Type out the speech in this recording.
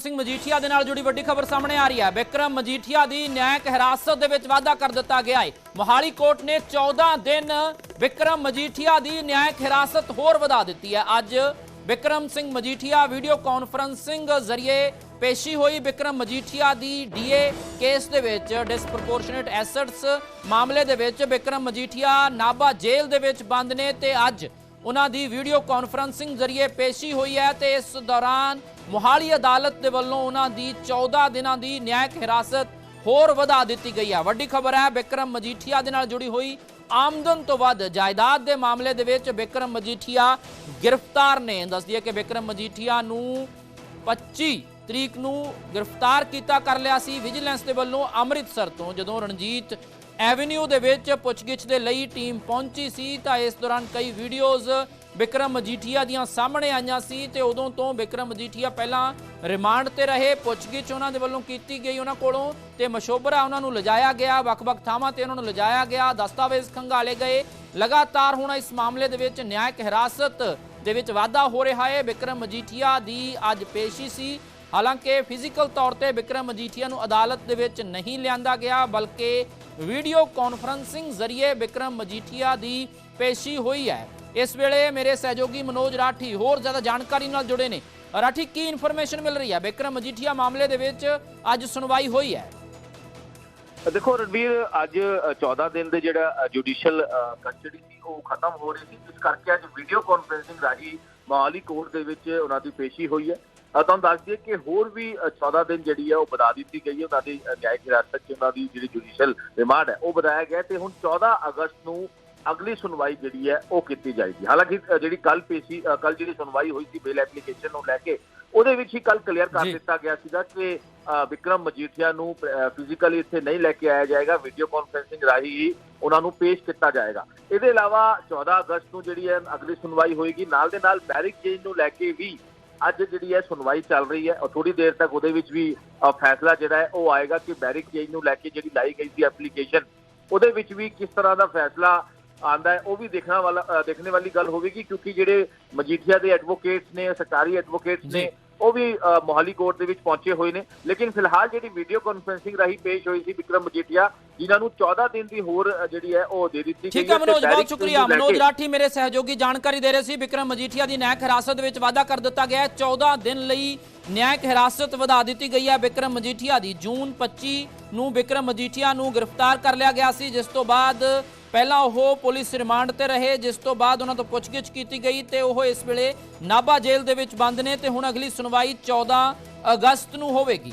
ਸਿੰਘ ਮਜੀਠੀਆ ਦੇ ਨਾਲ ਜੁੜੀ ਵੱਡੀ ਖਬਰ ਸਾਹਮਣੇ ਆ ਰਹੀ ਹੈ। ਵਿਕਰਮ ਮਜੀਠੀਆ ਦੀ ਨਿਆਇਕ ਹਿਰਾਸਤ ਦੇ ਵਿੱਚ ਵਾਅਦਾ ਕਰ ਦਿੱਤਾ ਗਿਆ ਹੈ। ਮੋਹਾਲੀ ਕੋਰਟ ਨੇ 14 ਦਿਨ ਵਿਕਰਮ ਮਜੀਠੀਆ ਦੀ ਨਿਆਇਕ ਹਿਰਾਸਤ ਹੋਰ ਵਧਾ ਦਿੱਤੀ ਹੈ। ਅੱਜ ਵਿਕਰਮ ਸਿੰਘ ਮਜੀਠੀਆ ਵੀਡੀਓ ਕਾਨਫਰੰਸਿੰਗ ਜ਼ਰੀਏ ਪੇਸ਼ੀ ਹੋਈ ਵਿਕਰਮ ਮਜੀਠੀਆ ਦੀ ਡੀਏ ਕੇਸ ਦੇ ਵਿੱਚ। ਡਿਸਪ੍ਰੋਪੋਰਸ਼ਨੇਟ ਐਸੈਟਸ ਮਾਮਲੇ ਦੇ ਵਿੱਚ ਵਿਕਰਮ ਮਜੀਠੀਆ ਨਾਭਾ ਜੇਲ੍ਹ ਦੇ ਵਿੱਚ ਬੰਦ ਨੇ ਤੇ ਅੱਜ ਉਹਨਾਂ ਦੀ ਵੀਡੀਓ ਕਾਨਫਰੰਸਿੰਗ ਜ਼ਰੀਏ ਪੇਸ਼ੀ ਹੋਈ ਹੈ ਤੇ ਇਸ ਦੌਰਾਨ ਮੋਹਾਲੀ ਅਦਾਲਤ ਦੇ ਵੱਲੋਂ ਉਹਨਾਂ ਦੀ 14 ਦਿਨਾਂ ਦੀ ਨਿਆਇਕ ਹਿਰਾਸਤ ਹੋਰ ਵਧਾ ਦਿੱਤੀ ਗਈ ਹੈ। ਵੱਡੀ ਖਬਰ ਹੈ, ਬਿਕਰਮ ਮਜੀਠੀਆ ਦੇ ਨਾਲ ਜੁੜੀ ਹੋਈ ਆਮਦਨ ਤੋਂ ਵੱਧ ਜਾਇਦਾਦ ਦੇ ਮਾਮਲੇ ਦੇ ਵਿੱਚ ਬਿਕਰਮ ਮਜੀਠੀਆ ਗ੍ਰਿਫਤਾਰ ਨੇ। ਦੱਸਦੀ ਹੈ ਕਿ ਬਿਕਰਮ ਮਜੀਠੀਆ ਨੂੰ 25 ਤਰੀਕ ਨੂੰ ਗ੍ਰਿਫਤਾਰ ਕੀਤਾ ਕਰ ਲਿਆ ਸੀ। ਵਿਜੀਲੈਂਸ ਦੇ ਵੱਲੋਂ ਅੰਮ੍ਰਿਤਸਰ ਤੋਂ ਜਦੋਂ ਰਣਜੀਤ ਐਵਨਿਊ ਦੇ ਵਿੱਚ ਪੁੱਛਗਿੱਛ ਦੇ ਲਈ ਟੀਮ ਪਹੁੰਚੀ ਸੀ ਤਾਂ ਇਸ ਦੌਰਾਨ ਕਈ ਵੀਡੀਓਜ਼ ਵਿਕਰਮ ਮਜੀਠੀਆ ਦੀਆਂ ਸਾਹਮਣੇ ਆਈਆਂ ਸੀ ਤੇ ਉਦੋਂ ਤੋਂ ਵਿਕਰਮ ਮਜੀਠੀਆ ਪਹਿਲਾਂ ਰਿਮਾਂਡ ਤੇ ਰਹੇ, ਪੁੱਛਗਿੱਛ ਉਹਨਾਂ ਦੇ ਵੱਲੋਂ ਕੀਤੀ ਗਈ ਉਹਨਾਂ ਕੋਲੋਂ ਤੇ ਮਸ਼ੋਬਰਾ ਉਹਨਾਂ ਨੂੰ ਲਿਜਾਇਆ ਗਿਆ, ਵੱਖ-ਵੱਖ ਥਾਵਾਂ ਤੇ ਉਹਨਾਂ ਨੂੰ ਲਿਜਾਇਆ ਗਿਆ, ਦਸਤਾਵੇਜ਼ ਖੰਗਾਲੇ ਗਏ। ਲਗਾਤਾਰ ਹੁਣ ਇਸ ਮਾਮਲੇ ਦੇ ਵਿੱਚ ਨਿਆਇਕ ਹਿਰਾਸਤ ਦੇ ਵਿੱਚ ਵਾਧਾ ਹੋ ਰਿਹਾ ਹੈ। ਵਿਕਰਮ ਮਜੀਠੀਆ ਦੀ ਅੱਜ ਪੇਸ਼ੀ ਸੀ। ਹਾਲਾਂਕਿ ਫਿਜ਼ੀਕਲ ਤੌਰ ਤੇ ਵਿਕਰਮ ਮਜੀਠੀਆ ਨੂੰ ਅਦਾਲਤ ਦੇ ਵਿੱਚ ਨਹੀਂ ਲਿਆਂਦਾ ਗਿਆ, ਬਲਕਿ ਵੀਡੀਓ ਕਾਨਫਰੰਸਿੰਗ ਜ਼ਰੀਏ ਵਿਕਰਮ ਮਜੀਠੀਆ ਦੀ ਪੇਸ਼ੀ ਹੋਈ ਹੈ। ਇਸ ਵੇਲੇ ਮੇਰੇ ਸਹਿਯੋਗੀ ਮਨੋਜ ਰਾਠੀ ਹੋਰ ਜ਼ਿਆਦਾ ਜਾਣਕਾਰੀ ਨਾਲ ਜੁੜੇ ਨੇ। ਰਾਠੀ ਕੀ ਇਨਫੋਰਮੇਸ਼ਨ ਮਿਲ ਰਹੀ ਹੈ? ਵਿਕਰਮ ਮਜੀਠੀਆ ਮਾਮਲੇ ਦੇ ਵਿੱਚ ਅੱਜ ਸੁਣਵਾਈ ਹੋਈ ਹੈ। ਦੇਖੋ ਰਣਵੀਰ ਅੱਜ 14 ਦਿਨ ਦੇ ਜਿਹੜਾ ਜੁਡੀਸ਼ੀਅਲ ਕਸਟਡੀ ਸੀ ਉਹ ਖਤਮ ਹੋ ਰਹੀ ਸੀ। ਇਸ ਕਰਕੇ ਅੱਜ ਵੀਡੀਓ ਕਾਨਫਰੈਂਸਿੰਗ ਰਾਹੀਂ ਮੋਹਾਲੀ ਕੋਰਟ ਦੇ ਵਿੱਚ ਉਹਨਾਂ ਦੀ ਪੇਸ਼ੀ ਹੋਈ ਹੈ। ਤੁਹਾਨੂੰ ਦੱਸ ਦਈਏ ਕਿ ਹੋਰ ਵੀ ਅ, 14 ਦਿਨ ਜਿਹੜੀ ਹੈ ਉਹ ਵਧਾ ਦਿੱਤੀ ਗਈ ਹੈ। ਉਹਨਾਂ ਦੀ ਨਿਆਇਕ ਹਿਰਾਸਤ 'ਚ ਉਹਨਾਂ ਦੀ ਜਿਹੜੀ ਜੁਡੀਸ਼ੀਅਲ ਰਿਮਾਂਡ ਹੈ ਉਹ ਵਧਾਇਆ ਗਿਆ ਤੇ ਹੁਣ 14 ਅਗਸਤ ਨੂੰ ਅਗਲੀ ਸੁਣਵਾਈ ਜਿਹੜੀ ਹੈ ਉਹ ਕੀਤੀ ਜਾਏਗੀ। ਹਾਲਾਂਕਿ ਜਿਹੜੀ ਕੱਲ ਪੇਸ਼ੀ ਕੱਲ ਜਿਹੜੀ ਸੁਣਵਾਈ ਹੋਈ ਸੀ ਬੇਲ ਐਪਲੀਕੇਸ਼ਨ ਨੂੰ ਲੈ ਕੇ ਉਹਦੇ ਵਿੱਚ ਹੀ ਕੱਲ ਕਲੀਅਰ ਕਰ। ਦਿੱਤਾ ਗਿਆ ਸੀਗਾ ਕਿ ਵਿਕਰਮ ਮਜੀਠੀਆ ਨੂੰ ਫਿਜ਼ੀਕਲੀ ਇੱਥੇ ਨਹੀਂ ਲੈ ਕੇ ਆਇਆ ਜਾਏਗਾ। ਵੀਡੀਓ ਕਾਨਫਰੈਂਸਿੰਗ ਰਾਹੀਂ ਹੀ ਉਹਨਾਂ ਨੂੰ ਪੇਸ਼ ਕੀਤਾ ਜਾਏਗਾ। ਇਹਦੇ ਇਲਾਵਾ 14 ਅਗਸਤ ਨੂੰ ਜਿਹੜੀ ਹੈ ਅਗਲੀ ਸੁਣਵਾਈ ਹੋਏਗੀ। ਨਾਲ ਦੇ ਨਾਲ ਬੈਰਿਕ ਚੇਂਜ ਨੂੰ ਲੈ ਕੇ ਵੀ ਅੱਜ ਜਿਹੜੀ ਹੈ ਸੁਣਵਾਈ ਚੱਲ ਰਹੀ ਹੈ ਔਰ ਥੋੜੀ ਦੇਰ ਤੱਕ ਉਹਦੇ ਵਿੱਚ ਵੀ ਫੈਸਲਾ ਜਿਹੜਾ ਹੈ ਉਹ ਆਏਗਾ ਕਿ ਬੈਰਿਕ ਚੇਂਜ ਨੂੰ ਲੈ ਕੇ ਜਿਹੜੀ ਲਾਈ ਗਈ ਸੀ ਐਪਲੀਕੇਸ਼ਨ ਉਹਦੇ ਵਿੱਚ ਵੀ ਕਿਸ ਤਰ੍ਹਾਂ ਦਾ ਫੈਸਲਾ ਆਂਦਾ ਹੈ ਉਹ ਵੀ ਦੇਖਣਾ ਵਾਲਾ ਦੇਖਣੇ ਵਾਲੀ ਗੱਲ ਹੋਵੇਗੀ ਕਿਉਂਕਿ ਜਿਹੜੇ ਮਜੀਠੀਆ ਦੇ ਐਡਵੋਕੇਟਸ ਨੇ ਸਰਕਾਰੀ ਐਡਵੋਕੇਟਸ। ਨੇ ਉਹ ਵੀ ਮੋਹਾਲੀ ਕੋਰਟ ਦੇ ਵਿੱਚ ਪਹੁੰਚੇ ਹੋਏ ਨੇ। ਲੇਕਿਨ ਫਿਲਹਾਲ ਜਿਹੜੀ ਵੀਡੀਓ ਕਾਨਫਰੈਂਸਿੰਗ ਰਾਹੀਂ ਪੇਸ਼ ਹੋਈ ਸੀ ਵਿਕਰਮ ਮਜੀਠੀਆ ਜਿਨ੍ਹਾਂ ਨੂੰ 14 ਦਿਨ ਦੀ ਹੋਰ ਜਿਹੜੀ ਹੈ ਉਹ ਦੇ ਦਿੱਤੀ ਠੀਕ ਗਈ ਹੈ ਤੇ ਮਨੋਜ ਬਹੁਤ ਸ਼ੁਕਰੀਆ। ਮਨੋਜ ਰਾਠੀ ਮੇਰੇ ਸਹਿਯੋਗੀ ਜਾਣਕਾਰੀ ਦੇ ਰਹੇ ਸੀ ਵਿਕਰਮ ਮਜੀਠੀਆ ਦੀ ਨਿਆਇਕ ਹਿਰਾਸਤ ਵਿੱਚ ਵਾਅਦਾ ਕਰ ਦਿੱਤਾ ਗਿਆ ਹੈ। 14 ਦਿਨ ਲਈ ਨਿਆਇਕ ਹਿਰਾਸਤ ਵਧਾ ਦਿੱਤੀ ਗਈ ਹੈ ਵਿਕਰਮ ਮਜੀਠੀਆ ਦੀ। ਜੂਨ 25 ਨੂੰ ਵਿਕਰਮ ਮਜੀਠੀਆ ਨੂੰ ਗ੍ਰਿਫਤਾਰ ਕਰ ਲਿਆ ਗਿਆ ਸੀ ਜਿਸ ਤੋਂ ਬਾਅਦ ਪਹਿਲਾਂ ਉਹ ਪੁਲਿਸ ਰਿਮਾਂਡ ਤੇ ਰਹੇ, ਜਿਸ ਤੋਂ ਬਾਅਦ ਉਹਨਾਂ ਤੋਂ ਪੁੱਛਗਿੱਛ ਕੀਤੀ ਗਈ ਤੇ ਉਹ ਇਸ ਵੇਲੇ ਨਾਭਾ ਜੇਲ੍ਹ ਦੇ ਵਿੱਚ ਬੰਦ ਨੇ ਤੇ ਹੁਣ ਅਗਲੀ ਸੁਣਵਾਈ 14 ਅਗਸਤ ਨੂੰ ਹੋਵੇਗੀ।